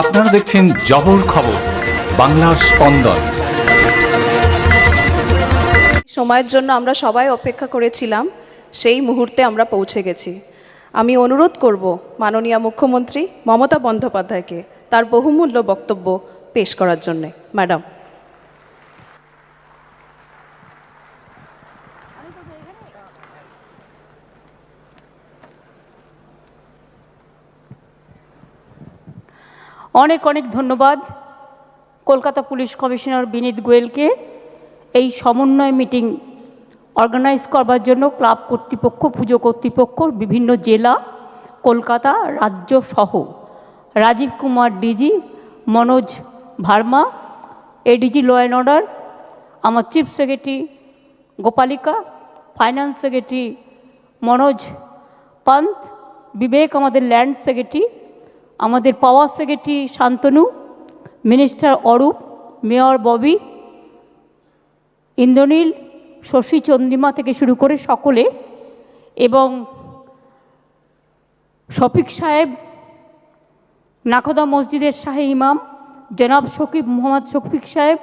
আপনারা দেখছেন জবর খবর, বাংলার স্পন্দন। সময়ের জন্য আমরা সবাই অপেক্ষা করেছিলাম, সেই মুহূর্তে আমরা পৌঁছে গেছি। আমি অনুরোধ করব মাননীয় মুখ্যমন্ত্রী মমতা বন্দ্যোপাধ্যায়কে তার বহুমূল্য বক্তব্য পেশ করার জন্যে। ম্যাডাম। অনেক অনেক ধন্যবাদ কলকাতা পুলিশ কমিশনার বিনীত গোয়েলকে এই সমন্বয় মিটিং অর্গানাইজ করবার জন্য ক্লাব কর্তৃপক্ষ, পুজো কর্তৃপক্ষ, বিভিন্ন জেলা, কলকাতা রাজ্য সহ Rajiv Kumar DG, Manoj Verma, ADG law and order, আমার chief secretary Gopalika, finance secretary Manoj Pant, Vivek আমাদের ল্যান্ড সেক্রেটারি আমাদের power secretary Shantanu, minister Arup, mayor Bobby, Indranil, Shashi Chandrima থেকে শুরু করে সকলে এবং শফিক সাহেব, নাকদা মসজিদের শাহী ইমাম, জনাব শকিব মোহাম্মদ শফিক সাহেব,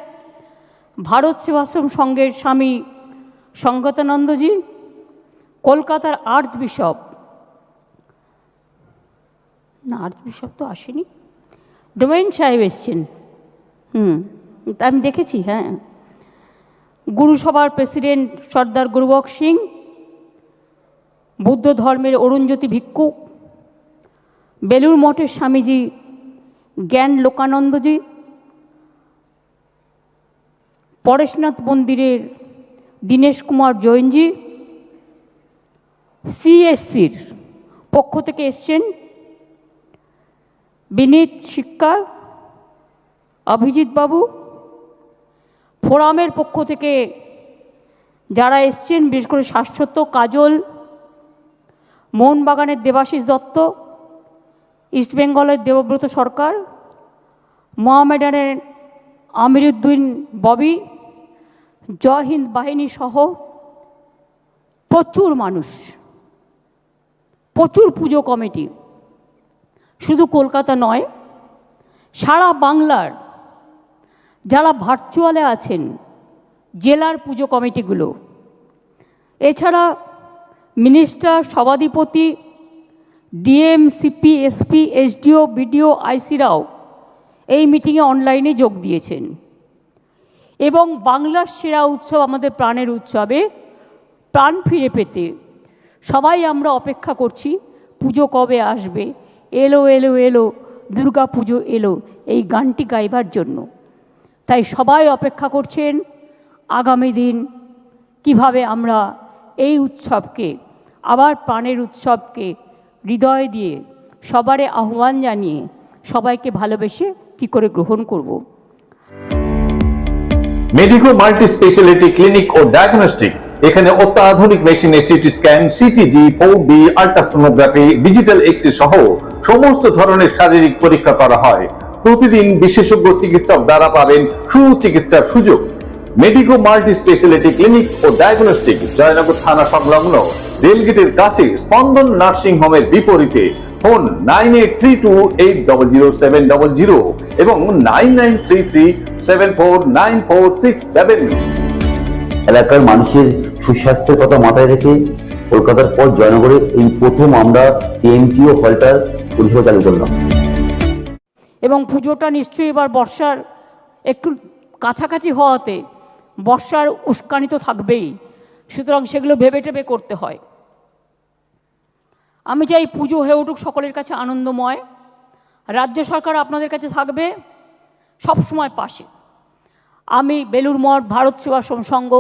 ভারত সেবাশ্রম সংঘের স্বামী সঙ্গতানন্দজি, কলকাতার আর্চ বিশপ না আর্চ তো আসেনি। ডোমেইন সাহেব এসছেন। হুম তা আমি দেখেছি হ্যাঁ। গুরুসভার প্রেসিডেন্ট সর্দার গুরুবক সিং, বৌদ্ধ ধর্মের অরুণজ্যোতি ভিক্ষু বেলুর মঠের স্বামীজি জ্ঞান লোকানন্দজি, পরেশনাথ মন্দিরের দীনেশ কুমার জৈনজি সিএসসির পক্ষ থেকে এসছেন বিনীত শিক্ষা অভিজিৎ বাবু ফোরামের পক্ষ থেকে যারা এসছেন, বিশেষ করে শাশ্বত কাজল, মোহনবাগানের দেবাশিস দত্ত ইস্টবেঙ্গলের দেবব্রত সরকার, মোহামেডানের আমিরুদ্দিন ববি, জয় হিন্দ বাহিনী সহ প্রচুর মানুষ, প্রচুর পুজো কমিটি। শুধু কলকাতা নয়, সারা বাংলার যারা ভার্চুয়ালে আছেন, জেলার পুজো কমিটিগুলো, এছাড়া মিনিস্টার সভাধিপতি DM CP SP SDO BDO আইসিরাও এই মিটিংয়ে অনলাইনে যোগ দিয়েছেন। এবং বাংলার সেরা উৎসব আমাদের প্রাণের উৎসবে প্রাণ ফিরে পেতে সবাই আমরা অপেক্ষা করছি, পুজো কবে আসবে এলো এলো এলো, দুর্গা পুজো এলো এই গানটি গাইবার জন্য তাই সবাই অপেক্ষা করছেন আগামী দিন কীভাবে আমরা এই উৎসবকে, আবার প্রাণের উৎসবকে হৃদয় দিয়ে সবারে আহ্বান জানিয়ে সবাইকে ভালোবেসে কি করে গ্রহণ করব। মেডিকো মাল্টি স্পেশালিটি ক্লিনিক ও ডায়াগনস্টিক, এখানে অত্যাধুনিক মেশিনে CT scan, CTG, four D ultrasonography, digital X-ray সহ সমস্ত ধরনের শারীরিক পরীক্ষা করা হয়। প্রতিদিন বিশেষজ্ঞ চিকিৎসক দ্বারা পাবেন সুচিকিৎসার সুযোগ। মেডিকো মাল্টি স্পেশালিটি ক্লিনিক ও ডায়াগনস্টিক জয়নগর থানা সংলগ্ন রেলগেটের কাছে স্পন্দন নার্সিং হোমের বিপরীতে phone nine eight three two eight double zero seven double zero এবং nine nine three three seven four nine four six seven. এলাকার মানুষের সুস্বাস্থ্যের কথা মাথায় রেখে কলকাতার পর জয়নগরে এই প্রথম আমরা কেএমটিও হলটার পরিষেবা চালু করলাম এবং পুজোটা নিশ্চয়ই এবার বর্ষার একটু কাছাকাছি হওয়াতে বর্ষার উস্কানি তো থাকবেই। সুতরাং সেগুলো ভেবে টেবে করতে হয়। আমি চাই পুজো হয়ে উঠুক সকলের কাছে আনন্দময়। রাজ্য সরকার আপনাদের কাছে থাকবে সবসময় পাশে। আমি বেলুর মঠ, ভারত সেবাশ্রম সংঘ,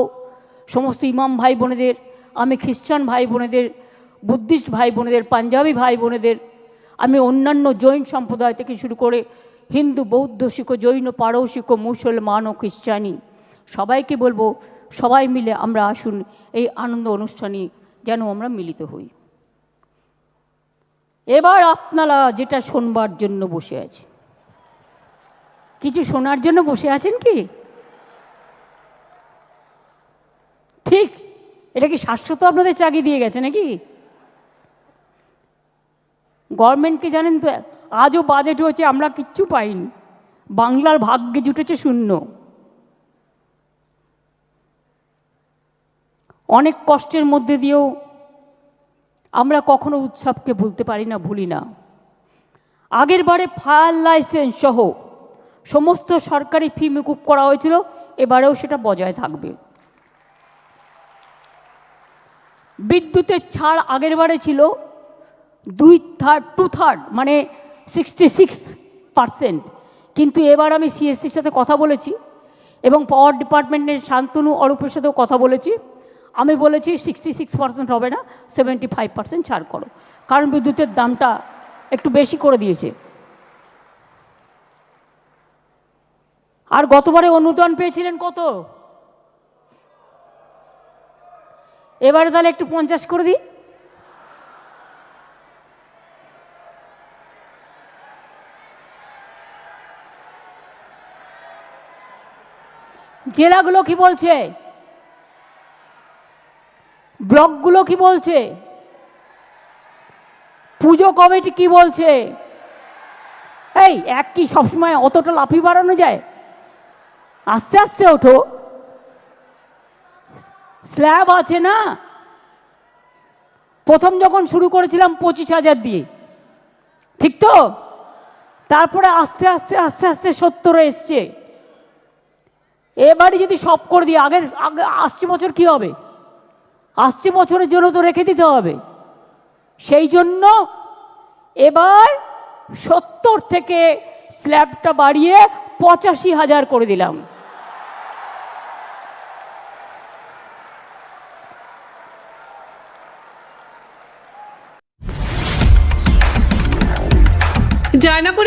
সমস্ত ইমাম ভাই বোনেদের, আমি খ্রিস্টান ভাই বোনেদের, বুদ্ধিস্ট ভাই বোনেদের, পাঞ্জাবি ভাই বোনেদের আমি অন্যান্য জৈন সম্প্রদায় থেকে শুরু করে হিন্দু, বৌদ্ধ, শিখ, জৈন, পারসিক, মুসলমান ও খ্রিস্টানি সবাইকে বলব সবাই মিলে আমরা আসুন এই আনন্দ অনুষ্ঠানে যেন আমরা মিলিত হই। এবার আপনারা যেটা শোনবার জন্য বসে আছে কিছু শোনার জন্য বসে আছেন কি? ঠিক, এটা কি শাশ্বত আপনাদের চাকরি দিয়ে গেছে নাকি? গভর্নমেন্টকে জানেন তো, আজও বাজেট হয়েছে আমরা কিচ্ছু পাইনি। বাংলার ভাগ্যে জুটেছে শূন্য। অনেক কষ্টের মধ্যে দিয়েও আমরা কখনো উৎসবকে ভুলতে পারি না, ভুলি না। আগের বারে ফায়ার লাইসেন্স সহ সমস্ত সরকারি ফি মুকুব করা হয়েছিল, এবারেও সেটা বজায় থাকবে। বিদ্যুতের ছাড় আগের বারে ছিল দুই থার্ড টু থার্ড মানে সিক্সটি সিক্স পারসেন্ট কিন্তু এবার আমি সিএসসির সাথে কথা বলেছি এবং পাওয়ার ডিপার্টমেন্টের শান্তনু অরূপের সাথেও কথা বলেছি। আমি বলেছি সিক্সটি সিক্স পার্সেন্ট হবে না সেভেন্টি ফাইভ পার্সেন্ট ছাড় করো। কারণ বিদ্যুতের দামটা একটু বেশি করে দিয়েছে। আর গতবারে অনুদান পেয়েছিলেন কত? এবারে তাহলে একটু পঞ্চাশ করে দিই। জেলাগুলো কি বলছে? ব্লকগুলো কি বলছে? পুজো কমিটি কি বলছে? এই, এক কি সবসময় অতটা লাফি বাড়ানো যায়? আস্তে আস্তে ওঠো। স্ল্যাব আছে না? প্রথম যখন শুরু করেছিলাম পঁচিশ হাজার দিয়ে। ঠিক তো? তারপরে আস্তে আস্তে আস্তে আস্তে সত্তরে এসছে। এবারে যদি সব করে দিই আগের, আগে আসছে বছর কি হবে? আসছে বছরের জন্য তো রেখে দিতে হবে। সেই জন্য এবার সত্তর থেকে স্ল্যাবটা বাড়িয়ে পঁচাশি হাজার করে দিলাম। জয়নগরে